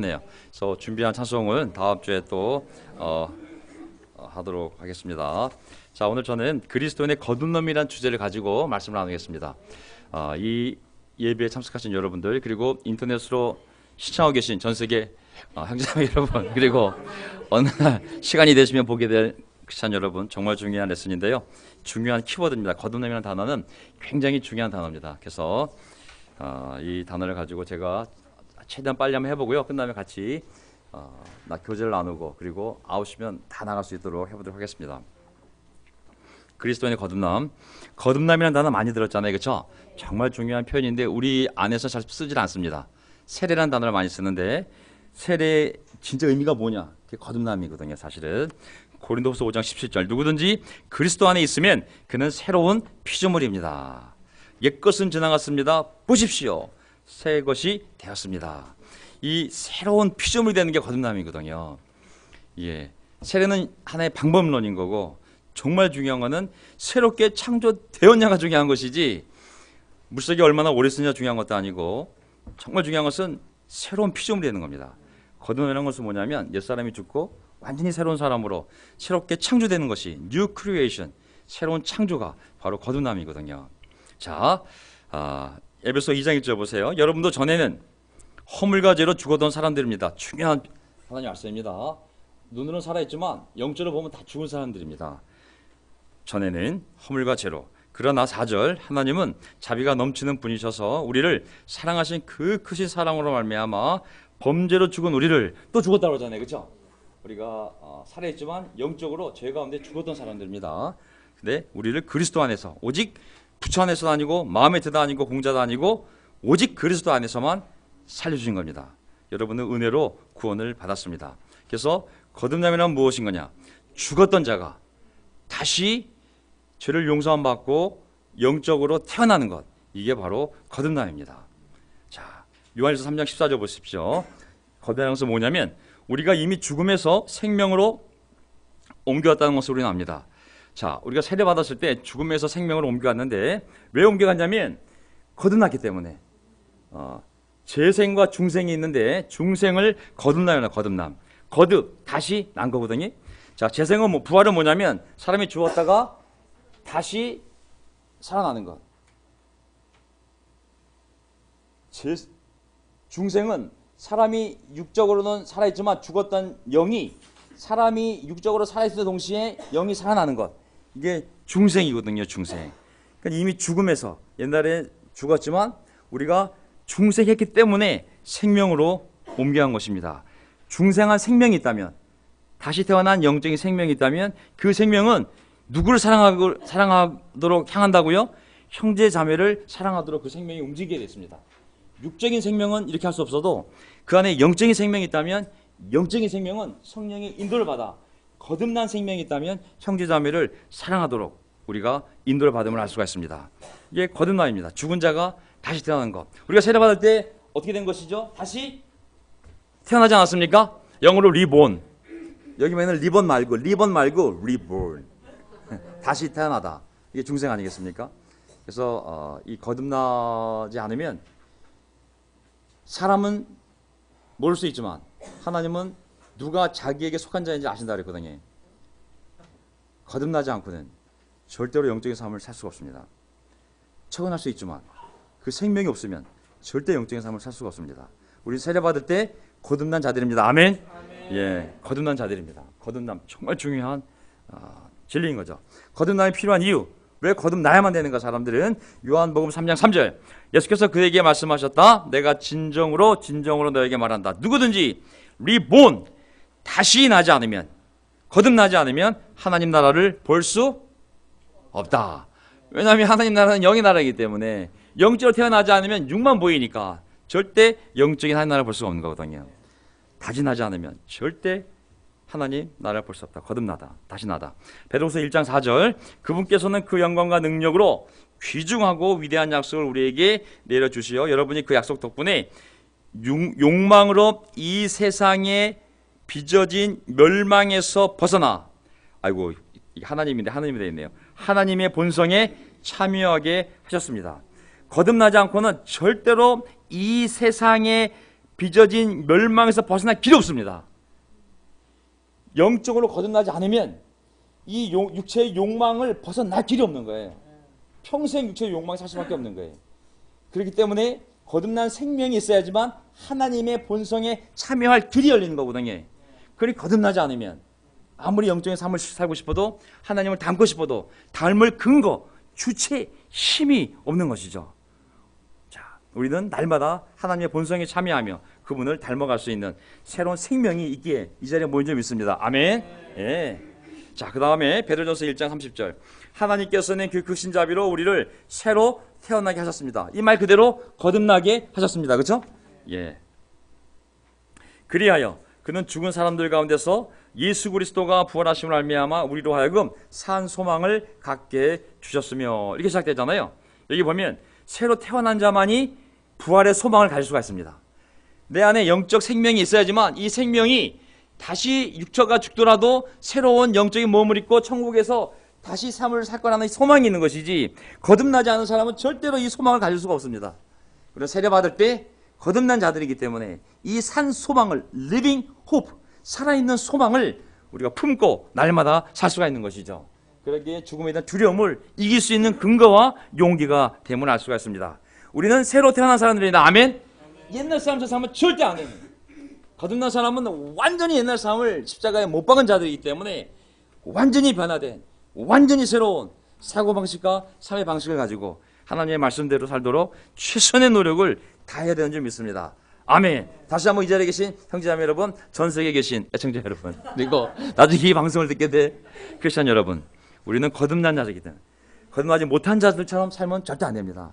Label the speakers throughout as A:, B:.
A: 네요. 그래서 준비한 찬송은 다음 주에 또 어, 어, 하도록 하겠습니다. 자 오늘 저는 그리스도인의 거듭남이란 주제를 가지고 말씀을 나누겠습니다. 어, 이 예배에 참석하신 여러분들 그리고 인터넷으로 시청하고 계신 전 세계 어, 형제자매 여러분 그리고 어느 날 시간이 되시면 보게 될 크리스찬 여러분 정말 중요한 레슨인데요. 중요한 키워드입니다. 거듭남이라는 단어는 굉장히 중요한 단어입니다. 그래서 어, 이 단어를 가지고 제가 최대한 빨리 한번 해보고요. 끝나면 같이 어, 나 교제를 나누고 그리고 아웃이면 다 나갈 수 있도록 해보도록 하겠습니다. 그리스도인의 거듭남, 거듭남이라는 단어 많이 들었잖아요, 그렇죠? 정말 중요한 표현인데 우리 안에서 잘 쓰질 않습니다. 세례라는 단어를 많이 쓰는데 세례 진짜 의미가 뭐냐? 그게 거듭남이거든요, 사실은. 고린도후서 5장 17절 누구든지 그리스도 안에 있으면 그는 새로운 피조물입니다. 옛것은 지나갔습니다. 보십시오. 새 것이 되었습니다. 이 새로운 피조물이 되는 게 거듭남이거든요. 예. 세례는 하나의 방법론인 거고 정말 중요한 거는 새롭게 창조되었냐가 중요한 것이지 물속에 얼마나 오래 쓰냐 중요한 것도 아니고 정말 중요한 것은 새로운 피조물이 되는 겁니다. 거듭나는 것은 뭐냐면 옛사람이 죽고 완전히 새로운 사람으로 새롭게 창조되는 것이 new creation, 새로운 창조가 바로 거듭남이거든요. 자, 아, 에베소 2장 1절 보세요. 여러분도 전에는 허물과 죄로 죽어던 사람들입니다. 중요한 하나님 말씀입니다. 눈으로는 살아있지만 영적으로 보면 다 죽은 사람들입니다. 전에는 허물과 죄로 그러나 4절 하나님은 자비가 넘치는 분이셔서 우리를 사랑하신 그 크신 사랑으로 말미암아 범죄로 죽은 우리를 또 죽었다고 하잖아요. 그렇죠? 우리가 어, 살아있지만 영적으로 죄 가운데 죽었던 사람들입니다. 근데 우리를 그리스도 안에서 오직 부처 안에서 아니고 마음의 뜻도 아니고 공자도 아니고 오직 그리스도 안에서만 살려주신 겁니다. 여러분은 은혜로 구원을 받았습니다. 그래서 거듭남이란 무엇인 거냐? 죽었던 자가 다시 죄를 용서함 받고 영적으로 태어나는 것. 이게 바로 거듭남입니다. 자, 요한일서 3장 14절 보십시오. 거듭남에서 뭐냐면 우리가 이미 죽음에서 생명으로 옮겨왔다는 것을 우리는 압니다. 자, 우리가 세례 받았을 때 죽음에서 생명으로 옮겨왔는데 왜 옮겨갔냐면 거듭났기 때문에 어, 재생과 중생이 있는데 중생을 거듭나요, 거듭남. 거듭 다시 난 거거든요. 자, 재생은 뭐 부활은 뭐냐면 사람이 죽었다가 다시 살아나는 것. 재, 중생은 사람이 육적으로는 살아있지만 죽었던 영이 사람이 육적으로 살아있을 동시에 영이 살아나는 것. 이게 중생이거든요, 중생. 그러니까 이미 죽음에서 옛날에 죽었지만 우리가 중생했기 때문에 생명으로 옮겨간 것입니다. 중생한 생명이 있다면 다시 태어난 영적인 생명이 있다면 그 생명은 누구를 사랑하고, 사랑하도록 향한다고요? 형제 자매를 사랑하도록 그 생명이 움직이게 됐습니다. 육적인 생명은 이렇게 할 수 없어도 그 안에 영적인 생명이 있다면 영적인 생명은 성령의 인도를 받아 거듭난 생명이 있다면 형제 자매를 사랑하도록 우리가 인도를 받음을 할 수가 있습니다. 이게 거듭남입니다. 죽은 자가 다시 태어나는 것. 우리가 세례 받을 때 어떻게 된 것이죠? 다시 태어나지 않았습니까? 영어로 리본. 여기 보면 리본 말고 리본 말고 리본. 다시 태어나다. 이게 중생 아니겠습니까? 그래서 어, 이 거듭나지 않으면 사람은 모를 수 있지만 하나님은 누가 자기에게 속한 자인지 아신다 그랬거든요. 거듭나지 않고는 절대로 영적인 삶을 살 수가 없습니다. 처근할 수 있지만 그 생명이 없으면 절대 영적인 삶을 살 수가 없습니다. 우리 세례 받을 때 거듭난 자들입니다. 아멘. 아멘. 예, 거듭난 자들입니다. 거듭남 정말 중요한 어, 진리인 거죠. 거듭남이 필요한 이유. 왜 거듭나야만 되는가 사람들은? 요한복음 3장 3절. 예수께서 그에게 말씀하셨다. 내가 진정으로 진정으로 너에게 말한다. 누구든지 리본 다시 나지 않으면 거듭나지 않으면 하나님 나라를 볼 수 없다. 왜냐하면 하나님 나라는 영의 나라이기 때문에 영적으로 태어나지 않으면 육만 보이니까 절대 영적인 하나님 나라를 볼 수가 없는 거거든요. 다시 나지 않으면 절대 하나님 나라를 볼 수 없다. 거듭나다. 다시 나다. 베드로서 1장 4절 그분께서는 그 영광과 능력으로 귀중하고 위대한 약속을 우리에게 내려주시어 여러분이 그 약속 덕분에 욕망으로 이 세상에 빚어진 멸망에서 벗어나 아이고 하나님인데 하나님이 되어 있네요. 하나님의 본성에 참여하게 하셨습니다. 거듭나지 않고는 절대로 이 세상에 빚어진 멸망에서 벗어날 길이 없습니다. 영적으로 거듭나지 않으면 이 용- 육체의 욕망을 벗어날 길이 없는 거예요. 평생 육체의 욕망이 살 수밖에 없는 거예요. 그렇기 때문에 거듭난 생명이 있어야지만 하나님의 본성에 참여할 길이 열리는 거거든요. 그리 거듭나지 않으면 아무리 영적인 삶을 살고 싶어도 하나님을 닮고 싶어도 닮을 근거, 주체, 힘이 없는 것이죠. 자, 우리는 날마다 하나님의 본성에 참여하며 그분을 닮아갈 수 있는 새로운 생명이 있기에 이 자리에 모인 점 있습니다. 아멘. 예. 자, 그 다음에 베드로전서 1장 30절. 하나님께서는 그 크신 자비로 우리를 새로 태어나게 하셨습니다. 이 말 그대로 거듭나게 하셨습니다. 그렇죠? 예. 그리하여 그는 죽은 사람들 가운데서 예수 그리스도가 부활하심을 알미암아 우리로 하여금 산 소망을 갖게 주셨으며 이렇게 시작되잖아요. 여기 보면 새로 태어난 자만이 부활의 소망을 가질 수가 있습니다. 내 안에 영적 생명이 있어야지만 이 생명이 다시 육처가 죽더라도 새로운 영적인 몸을 입고 천국에서 다시 삶을 살 거라는 소망이 있는 것이지 거듭나지 않은 사람은 절대로 이 소망을 가질 수가 없습니다. 그리고 세례 받을 때 거듭난 자들이기 때문에 이 산 소망을 living hope 살아있는 소망을 우리가 품고 날마다 살 수가 있는 것이죠. 그러기에 죽음에 대한 두려움을 이길 수 있는 근거와 용기가 됨을 알 수가 있습니다. 우리는 새로 태어난 사람들이다. 아멘. 옛날 사람 저 사람은 절대 안 해요. 거듭난 사람은 완전히 옛날 삶을 십자가에 못 박은 자들이기 때문에 완전히 변화된 완전히 새로운 사고 방식과 삶의 방식을 가지고 하나님의 말씀대로 살도록 최선의 노력을 다해야 되는 줄 믿습니다. 아멘. 다시 한번 이 자리에 계신 형제자매 여러분, 전 세계에 계신 애청자 여러분, 그리고 나중에 이 방송을 듣게 될 크리스천 여러분, 우리는 거듭난 자들이기 때문에 거듭나지 못한 자들처럼 살면 절대 안 됩니다.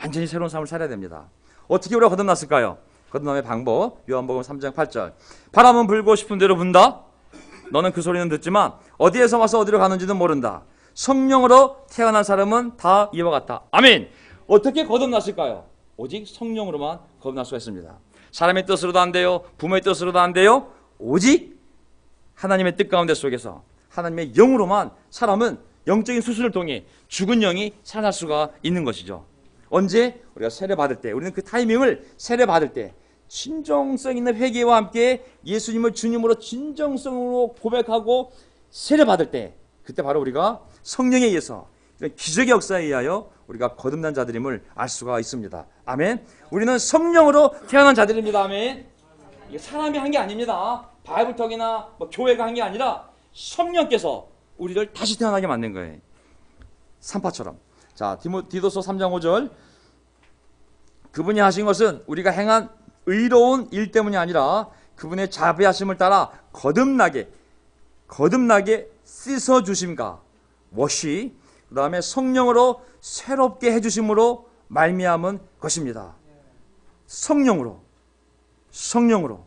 A: 완전히 새로운 삶을 살아야 됩니다. 어떻게 우리가 거듭났을까요? 거듭남의 방법, 요한복음 3장 8절. 바람은 불고 싶은 대로 분다. 너는 그 소리는 듣지만 어디에서 와서 어디로 가는지도 모른다. 성령으로 태어난 사람은 다 이와 같다. 아멘. 어떻게 거듭났을까요? 오직 성령으로만 거듭날 수가 있습니다. 사람의 뜻으로도 안 돼요. 부모의 뜻으로도 안 돼요. 오직 하나님의 뜻 가운데 속에서 하나님의 영으로만 사람은 영적인 수술을 통해 죽은 영이 살아날 수가 있는 것이죠. 언제 우리가 세례 받을 때 우리는 그 타이밍을 세례 받을 때 진정성 있는 회개와 함께 예수님을 주님으로 진정성으로 고백하고 세례 받을 때 그때 바로 우리가 성령에 의해서 기적의 역사에 의하여 우리가 거듭난 자들임을 알 수가 있습니다. 아멘. 우리는 성령으로 태어난 자들입니다. 아멘. 이게 사람이 한 게 아닙니다. 바이블톡이나 뭐 교회가 한 게 아니라 성령께서 우리를 다시 태어나게 만든 거예요. 산파처럼. 자, 디모, 디도서 3장 5절. 그분이 하신 것은 우리가 행한 의로운 일 때문이 아니라 그분의 자비하심을 따라 거듭나게 거듭나게 씻어 주심과 워시 그다음에 성령으로 새롭게 해 주심으로 말미암은 것입니다. 성령으로 성령으로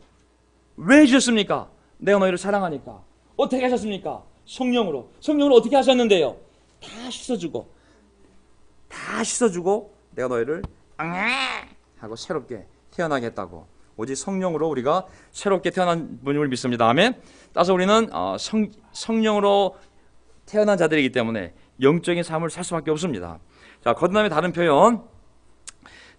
A: 왜 해주셨습니까? 내가 너희를 사랑하니까 어떻게 하셨습니까? 성령으로 성령으로 어떻게 하셨는데요? 다 씻어주고 다 씻어주고 내가 너희를 하고 새롭게 태어나게 했다고 오직 성령으로 우리가 새롭게 태어난 분임을 믿습니다. 아멘. 따라서 우리는 어, 성, 성령으로 태어난 자들이기 때문에 영적인 삶을 살 수밖에 없습니다. 자, 거듭남의 다른 표현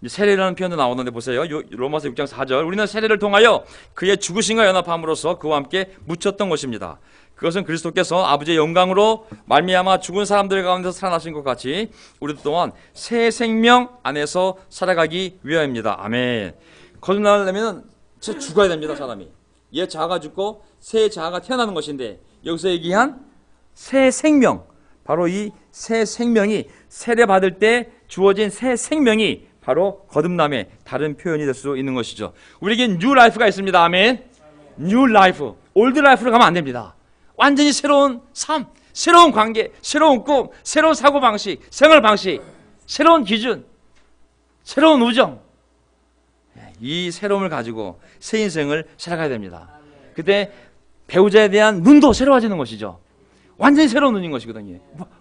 A: 세례라는 표현도 나오는데 보세요. 요- 로마서 6장 4절. 우리는 세례를 통하여 그의 죽으심과 연합함으로써 그와 함께 묻혔던 것입니다. 그것은 그리스도께서 아버지의 영광으로 말미암아 죽은 사람들 가운데서 살아나신 것 같이 우리도 또한 새 생명 안에서 살아가기 위하여입니다. 아멘. 거듭나려면 저 죽어야 됩니다, 사람이. 옛 자아가 죽고 새 자아가 태어나는 것인데 여기서 얘기한 새 생명 바로 이 새 생명이 세례 받을 때 주어진 새 생명이 바로 거듭남의 다른 표현이 될 수 있는 것이죠. 우리에게 뉴 라이프가 있습니다. 아멘. 뉴 라이프. 올드 라이프로 가면 안 됩니다. 완전히 새로운 삶, 새로운 관계, 새로운 꿈, 새로운 사고 방식, 생활 방식, 새로운 기준, 새로운 우정. 이 새로움을 가지고 새 인생을 살아가야 됩니다. 그때 배우자에 대한 눈도 새로워지는 것이죠. 완전히 새로운 눈인 것이거든요.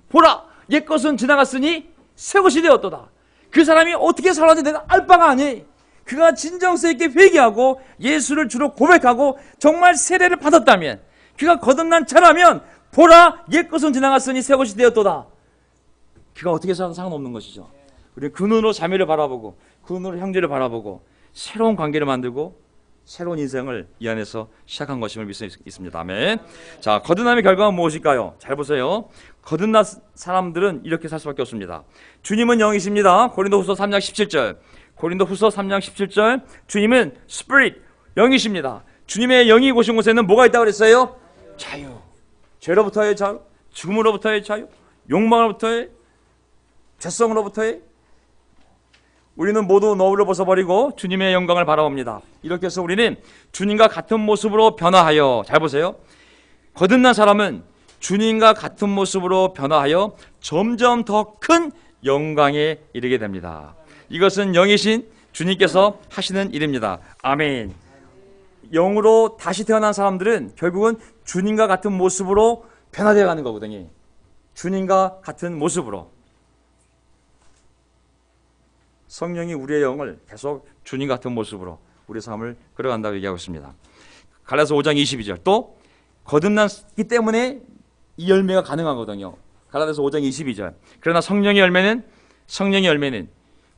A: 보라, 옛 것은 지나갔으니 새 것이 되었도다. 그 사람이 어떻게 살았는지 내가 알 바가 아니. 그가 진정성 있게 회개하고 예수를 주로 고백하고 정말 세례를 받았다면 그가 거듭난 차라면 보라, 옛 것은 지나갔으니 새 것이 되었도다. 그가 어떻게 살아도 상관없는 것이죠. 우리 그 눈으로 자매를 바라보고 그 눈으로 형제를 바라보고 새로운 관계를 만들고 새로운 인생을 이 안에서 시작한 것임을 있습니다. 아멘. 자, 거듭남의 결과가 무엇일까요? 잘 보세요. 거듭난 사람들은 이렇게 살 수밖에 없습니다. 주님은 영이십니다. 고린도후서 3장 17절. 고린도후서 3장 17절. 주님은 스피릿 영이십니다. 주님의 영이 오신 곳에는 뭐가 있다고 그랬어요? 자유. 죄로부터의 자유, 죽음으로부터의 자유, 욕망으로부터의 죄성으로부터의 우리는 모두 너울을 벗어버리고 주님의 영광을 바라봅니다. 이렇게 해서 우리는 주님과 같은 모습으로 변화하여 잘 보세요. 거듭난 사람은 주님과 같은 모습으로 변화하여 점점 더 큰 영광에 이르게 됩니다. 이것은 영이신 주님께서 하시는 일입니다. 아멘. 영으로 다시 태어난 사람들은 결국은 주님과 같은 모습으로 변화되어 가는 거거든요. 주님과 같은 모습으로. 성령이 우리의 영을 계속 주님 같은 모습으로 우리 삶을 끌어간다고 얘기하고 있습니다. 갈라서 5장 22절 또 거듭났기 때문에 이 열매가 가능하거든요. 갈라디아서 5장 22절. 그러나 성령의 열매는 성령의 열매는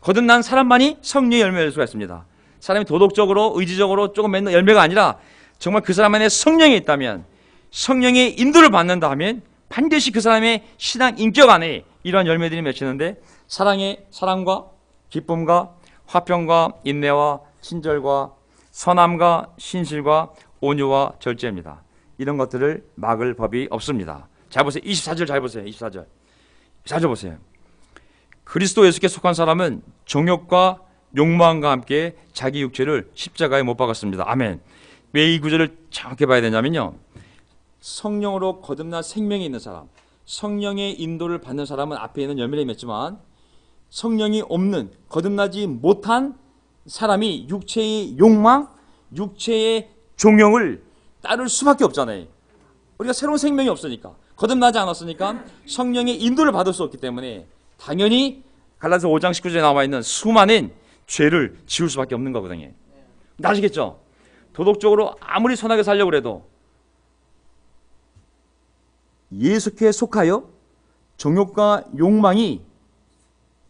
A: 거듭난 사람만이 성령의 열매를 수가 있습니다. 사람이 도덕적으로 의지적으로 조금 맺는 열매가 아니라 정말 그 사람 안에 성령이 있다면 성령의 인도를 받는다 하면 반드시 그 사람의 신앙 인격 안에 이러한 열매들이 맺히는데 사랑의 사랑과 기쁨과 화평과 인내와 친절과 선함과 신실과 온유와 절제입니다. 이런 것들을 막을 법이 없습니다. 잘 보세요. 24절 잘 보세요. 24절. 24절 보세요. 그리스도 예수께 속한 사람은 정욕과 욕망과 함께 자기 육체를 십자가에 못 박았습니다. 아멘. 왜 이 구절을 정확히 봐야 되냐면요. 성령으로 거듭난 생명이 있는 사람, 성령의 인도를 받는 사람은 앞에 있는 열매를 맺지만 성령이 없는 거듭나지 못한 사람이 육체의 욕망, 육체의 종용을 따를 수밖에 없잖아요. 우리가 새로운 생명이 없으니까 거듭나지 않았으니까 성령의 인도를 받을 수 없기 때문에 당연히 갈라서 5장 19절에 나와 있는 수많은 죄를 지울 수밖에 없는 거거든요. 아시겠죠? 도덕적으로 아무리 선하게 살려고 해도 예수께 속하여 정욕과 욕망이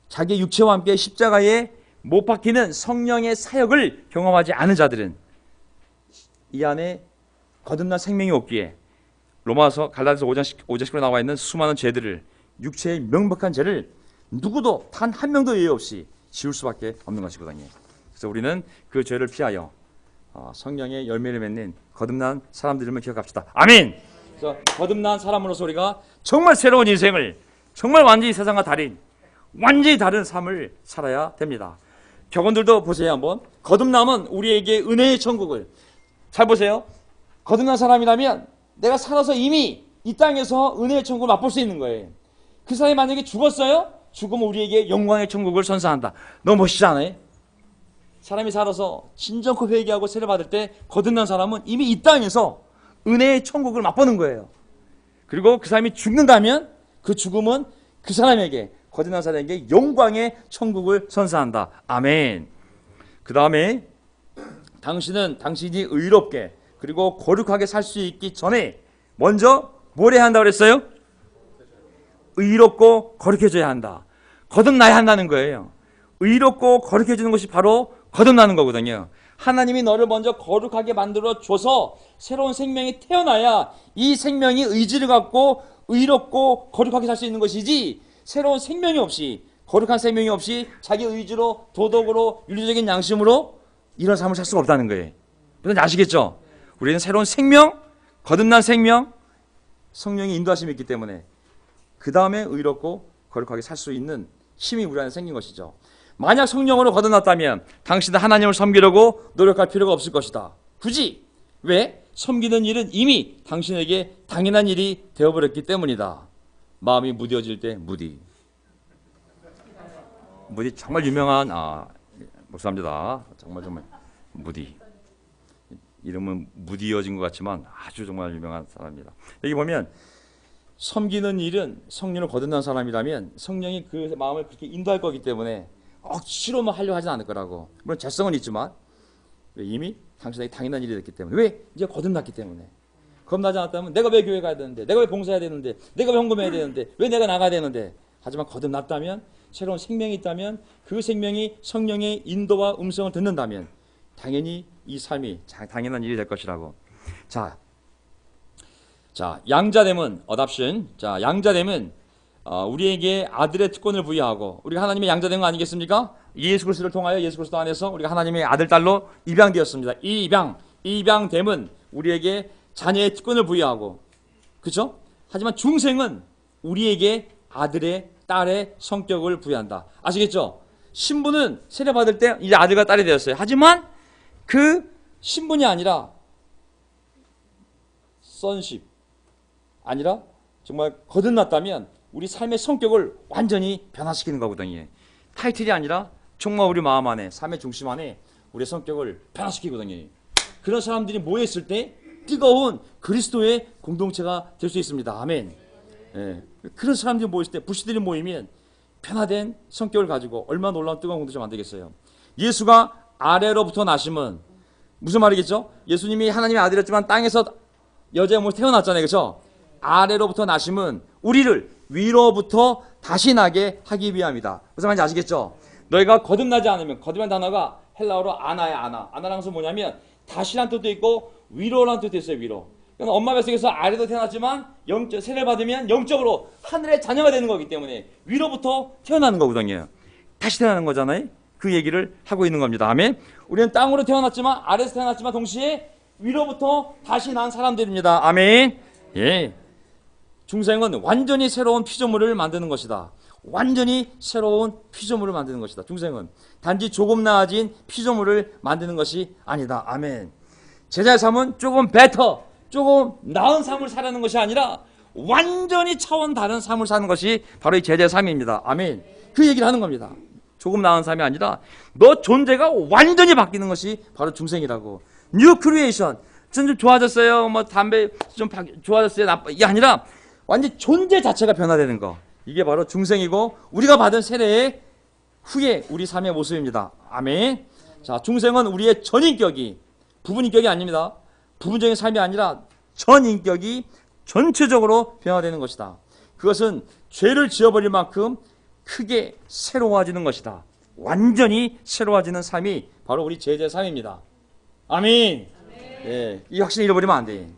A: 자기 육체와 함께 십자가에 못 박히는 성령의 사역을 경험하지 않은 자들은 이 안에 거듭난 생명이 없기에 로마서 갈라디아서 5장 5장 10절에 나와 있는 수많은 죄들을 육체의 명백한 죄를 누구도 단 한 명도 예외 없이 지울 수밖에 없는 것이거든요. 그래서 우리는 그 죄를 피하여 어, 성령의 열매를 맺는 거듭난 사람들임을 기억합시다. 아멘. 그래서 거듭난 사람으로서 우리가 정말 새로운 인생을 정말 완전히 세상과 다른 완전히 다른 삶을 살아야 됩니다. 격원들도 보세요 한번. 거듭남은 우리에게 은혜의 천국을 잘 보세요. 거듭난 사람이라면 내가 살아서 이미 이 땅에서 은혜의 천국을 맛볼 수 있는 거예요. 그 사람이 만약에 죽었어요? 죽으면 우리에게 영광의 천국을 선사한다. 너무 멋있지 않아요? 사람이 살아서 진정코 회개하고 세례 받을 때 거듭난 사람은 이미 이 땅에서 은혜의 천국을 맛보는 거예요. 그리고 그 사람이 죽는다면 그 죽음은 그 사람에게 거듭난 사람에게 영광의 천국을 선사한다. 아멘. 그 다음에 당신은 당신이 의롭게 그리고 거룩하게 살 수 있기 전에 먼저 뭘 해야 한다고 그랬어요? 의롭고 거룩해져야 한다. 거듭나야 한다는 거예요. 의롭고 거룩해지는 것이 바로 거듭나는 거거든요. 하나님이 너를 먼저 거룩하게 만들어 줘서 새로운 생명이 태어나야 이 생명이 의지를 갖고 의롭고 거룩하게 살 수 있는 것이지 새로운 생명이 없이 거룩한 생명이 없이 자기 의지로 도덕으로 윤리적인 양심으로 이런 삶을 살 수가 없다는 거예요. 여러분 아시겠죠? 우리는 새로운 생명, 거듭난 생명, 성령의 인도하심이 있기 때문에 그 다음에 의롭고 거룩하게 살 수 있는 힘이 우리 안에 생긴 것이죠. 만약 성령으로 거듭났다면 당신은 하나님을 섬기려고 노력할 필요가 없을 것이다. 굳이 왜? 섬기는 일은 이미 당신에게 당연한 일이 되어버렸기 때문이다. 마음이 무뎌질 때 무디. 무디 정말 유명한 아, 목사입니다. 정말 정말 무디. 이름은 무디어진 것 같지만 아주 정말 유명한 사람입니다. 여기 보면 섬기는 일은 성령을 거듭난 사람이라면 성령이 그 마음을 그렇게 인도할 거기 때문에 억지로만 하려 하진 않을 거라고. 물론 재성은 있지만 이미 당신에게 당연한 일이 됐기 때문에 왜 이제 거듭났기 때문에 거듭나지 않았다면 내가 왜 교회 가야 되는데 내가 왜 봉사해야 되는데 내가 왜 헌금해야 되는데 왜 내가 나가야 되는데 하지만 거듭났다면 새로운 생명이 있다면 그 생명이 성령의 인도와 음성을 듣는다면 당연히 이 삶이 자- 당연한 일이 될 것이라고. 자, 자 양자됨은 어답션. 자 양자됨은 어, 우리에게 아들의 특권을 부여하고 우리가 하나님의 양자된 거 아니겠습니까? 예수 그리스도를 통하여 예수 그리스도 안에서 우리가 하나님의 아들 딸로 입양되었습니다. 이 입양, 이 입양됨은 우리에게 자녀의 특권을 부여하고 그렇죠? 하지만 중생은 우리에게 아들의 딸의 성격을 부여한다. 아시겠죠? 신부는 세례 받을 때 이제 아들과 딸이 되었어요. 하지만 그 신분이 아니라 선십 아니라 정말 거듭났다면 우리 삶의 성격을 완전히 변화시키는 거거든요. 타이틀이 아니라 정말 우리 마음 안에 삶의 중심 안에 우리의 성격을 변화시키거든요. 그런 사람들이 모였을 때 뜨거운 그리스도의 공동체가 될 수 있습니다. 아멘. 예. 그런 사람들이 모였을 때 부시들이 모이면 변화된 성격을 가지고 얼마나 놀라운 뜨거운 공동체 만들겠어요. 예수가 아래로부터 나심은 무슨 말이겠죠? 예수님이 하나님의 아들이었지만 땅에서 여자의 몸을 태어났잖아요. 그렇죠? 아래로부터 나심은 우리를 위로부터 다시 나게 하기 위함이다. 무슨 말인지 아시겠죠? 너희가 거듭나지 않으면 거듭난 단어가 헬라어로 아나야 아나. 아나라는 것은 뭐냐면 다시란 뜻도 있고 위로라는 뜻도 있어요. 위로. 그러니까 엄마 뱃속에서 아래도 태어났지만 영적 세례 받으면 영적으로 하늘의 자녀가 되는 거기 때문에 위로부터 태어나는 거거든요. 다시 태어나는 거잖아요. 그 얘기를 하고 있는 겁니다. 아멘. 우리는 땅으로 태어났지만 아래에서 태어났지만 동시에 위로부터 다시 난 사람들입니다. 아멘. 예. 중생은 완전히 새로운 피조물을 만드는 것이다. 완전히 새로운 피조물을 만드는 것이다. 중생은 단지 조금 나아진 피조물을 만드는 것이 아니다. 아멘. 제자의 삶은 조금 베터, 조금 나은 삶을 살아는 것이 아니라 완전히 차원 다른 삶을 사는 것이 바로 이 제자의 삶입니다. 아멘. 그 얘기를 하는 겁니다. 조금 나은 삶이 아니라 너 존재가 완전히 바뀌는 것이 바로 중생이라고. 뉴 크리에이션. 좀 좋아졌어요. 뭐 담배 좀 바- 좋아졌어요. 나빠. 이게 아니라 완전 존재 자체가 변화되는 거. 이게 바로 중생이고 우리가 받은 세례의 후에 우리 삶의 모습입니다. 아멘. 자, 중생은 우리의 전인격이 부분인격이 아닙니다. 부분적인 삶이 아니라 전인격이 전체적으로 변화되는 것이다. 그것은 죄를 지어버릴 만큼 크게 새로워지는 것이다. 완전히 새로워지는 삶이 바로 우리 제자의 삶입니다. 아멘. 예, 이 확신을 잃어버리면 안 돼.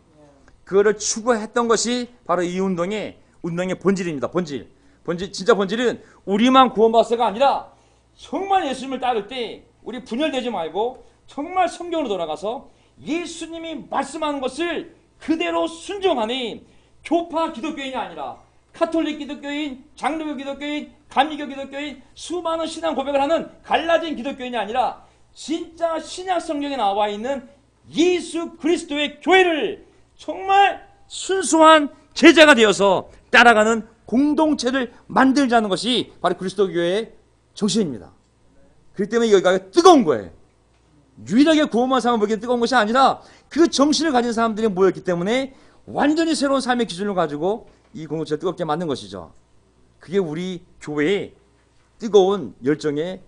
A: 그거를 추구했던 것이 바로 이 운동의 운동의 본질입니다. 본질. 본질 진짜 본질은 우리만 구원받았어가 아니라 정말 예수님을 따를 때 우리 분열되지 말고 정말 성경으로 돌아가서 예수님이 말씀하는 것을 그대로 순종하는 교파 기독교인이 아니라 카톨릭 기독교인, 장로교 기독교인, 감리교 기독교인, 수많은 신앙 고백을 하는 갈라진 기독교인이 아니라 진짜 신약 성경에 나와 있는 예수 그리스도의 교회를 정말 순수한 제자가 되어서 따라가는 공동체를 만들자는 것이 바로 그리스도 교회의 정신입니다. 그렇기 때문에 여기가 뜨거운 거예요. 유일하게 구원만 사람 보기에 뜨거운 것이 아니라 그 정신을 가진 사람들이 모였기 때문에 완전히 새로운 삶의 기준을 가지고 이 공동체를 뜨겁게 만든 것이죠. 그게 우리 교회의 뜨거운 열정의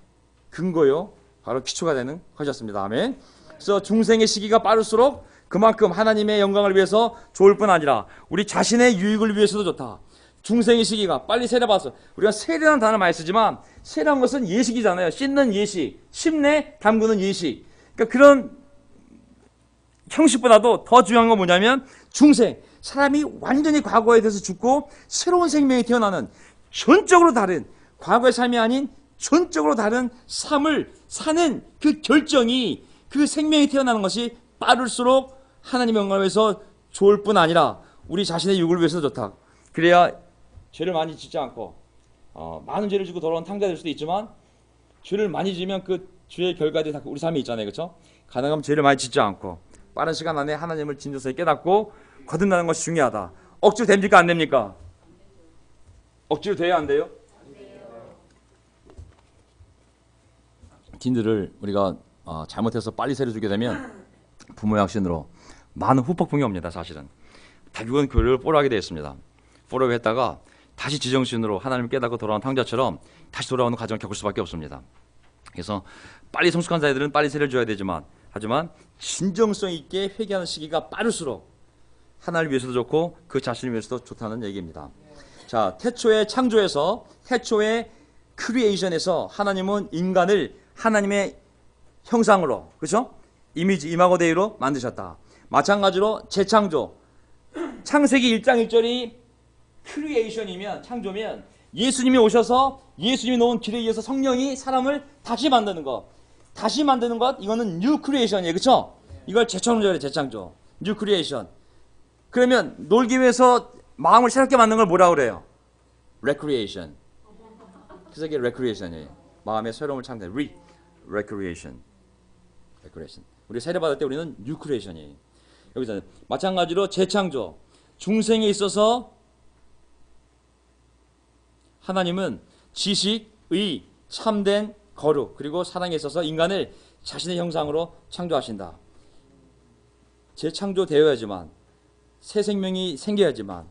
A: 근거요. 바로 기초가 되는 것이었습니다. 아멘. 그래서 중생의 시기가 빠를수록 그만큼 하나님의 영광을 위해서 좋을 뿐 아니라 우리 자신의 유익을 위해서도 좋다. 중생의 시기가 빨리 세례 받았어. 우리가 세례라는 단어 많이 쓰지만 세례한 것은 예식이잖아요. 씻는 예식, 심내 담그는 예식. 그러니까 그런 형식보다도 더 중요한 건 뭐냐면 중생. 사람이 완전히 과거에 대해서 죽고 새로운 생명이 태어나는 전적으로 다른 과거의 삶이 아닌 전적으로 다른 삶을 사는 그 결정이 그 생명이 태어나는 것이 빠를수록 하나님의 영광을 위해서 좋을 뿐 아니라 우리 자신의 육을 위해서도 좋다. 그래야 죄를 많이 짓지 않고 어, 많은 죄를 지고 돌아온 탕자 될 수도 있지만 죄를 많이 지면 그 죄의 결과들이 다 우리 삶에 있잖아요. 그렇죠? 가능하면 죄를 많이 짓지 않고 빠른 시간 안에 하나님을 진정성에 깨닫고 거듭나는 것이 중요하다. 억지로 됩니까 안 됩니까? 억지로 돼야 안 돼요? 딘들을 우리가 어, 잘못해서 빨리 세례 주게 되면 부모의 확신으로 많은 후폭풍이 옵니다. 사실은 대부분 교류를 뽀라하게 되어 있습니다. 뽀라고 했다가 다시 지정신으로 하나님을 깨닫고 돌아온 탕자처럼 다시 돌아오는 과정을 겪을 수밖에 없습니다. 그래서 빨리 성숙한 자들은 빨리 세례를 줘야 되지만 하지만 진정성 있게 회개하는 시기가 빠를수록 하나를 위해서도 좋고 그 자신을 위해서도 좋다는 얘기입니다. 자, 태초의 창조에서 태초의 크리에이션에서 하나님은 인간을 하나님의 형상으로 그렇죠? 이미지 이마고 데이로 만드셨다. 마찬가지로 재창조. 창세기 1장 1절이 크리에이션이면 창조면 예수님이 오셔서 예수님이 놓은 길에 의해서 성령이 사람을 다시 만드는 것. 다시 만드는 것 이거는 뉴 크리에이션이에요. 그렇죠? 이걸 재창조래 재창조. 뉴 크리에이션. 그러면 놀기 위해서 마음을 새롭게 만드는 걸 뭐라 그래요? 레크리에이션. 그래서 이게 레크리에이션이에요. 마음의 새로움을 창조. 리 레크리에이션. 레크리에이션. 우리 세례 받을 때 우리는 뉴 크리에이션이에요. 여기서 마찬가지로 재창조. 중생에 있어서 하나님은 지식, 의, 참된 거룩 그리고 사랑에 있어서 인간을 자신의 형상으로 창조하신다. 재창조되어야지만 새 생명이 생겨야지만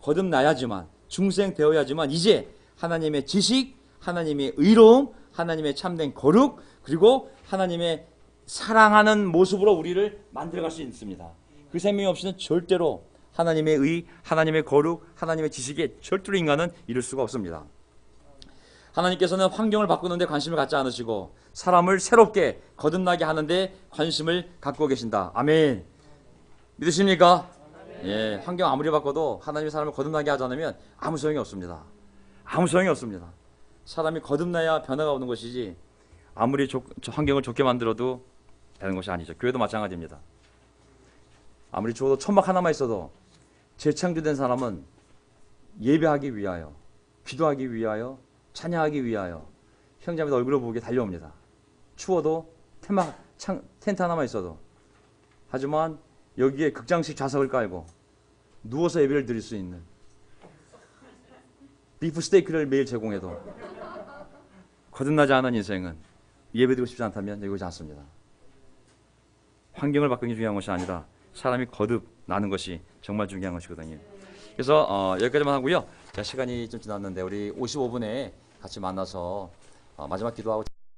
A: 거듭나야지만 중생되어야지만 이제 하나님의 지식, 하나님의 의로움, 하나님의 참된 거룩 그리고 하나님의 사랑하는 모습으로 우리를 만들어갈 수 있습니다. 그 생명이 없이는 절대로 하나님의 의, 하나님의 거룩, 하나님의 지식에 절대로 인간은 이룰 수가 없습니다. 하나님께서는 환경을 바꾸는데 관심을 갖지 않으시고 사람을 새롭게 거듭나게 하는데 관심을 갖고 계신다. 아멘. 믿으십니까? 예, 환경 아무리 바꿔도 하나님이 사람을 거듭나게 하지 않으면 아무 소용이 없습니다. 아무 소용이 없습니다. 사람이 거듭나야 변화가 오는 것이지 아무리 조, 저 환경을 좋게 만들어도 되는 것이 아니죠. 교회도 마찬가지입니다. 아무리 좋아도 천막 하나만 있어도 재창조된 사람은 예배하기 위하여, 기도하기 위하여, 찬양하기 위하여 형제자매들 얼굴을 보게 달려옵니다. 추워도 텐막, 창, 텐트 하나만 있어도 하지만 여기에 극장식 좌석을 깔고 누워서 예배를 드릴 수 있는 비프 스테이크를 매일 제공해도 거듭나지 않은 인생은 예배드리고 싶지 않다면 여기 오지 않습니다. 환경을 바꾸는 게 중요한 것이 아니라 사람이 거듭나는 것이 정말 중요한 것이거든요. 그래서 어, 여기까지만 하고요. 자, 시간이 좀 지났는데 우리 55분에 같이 만나서 어, 마지막 기도하고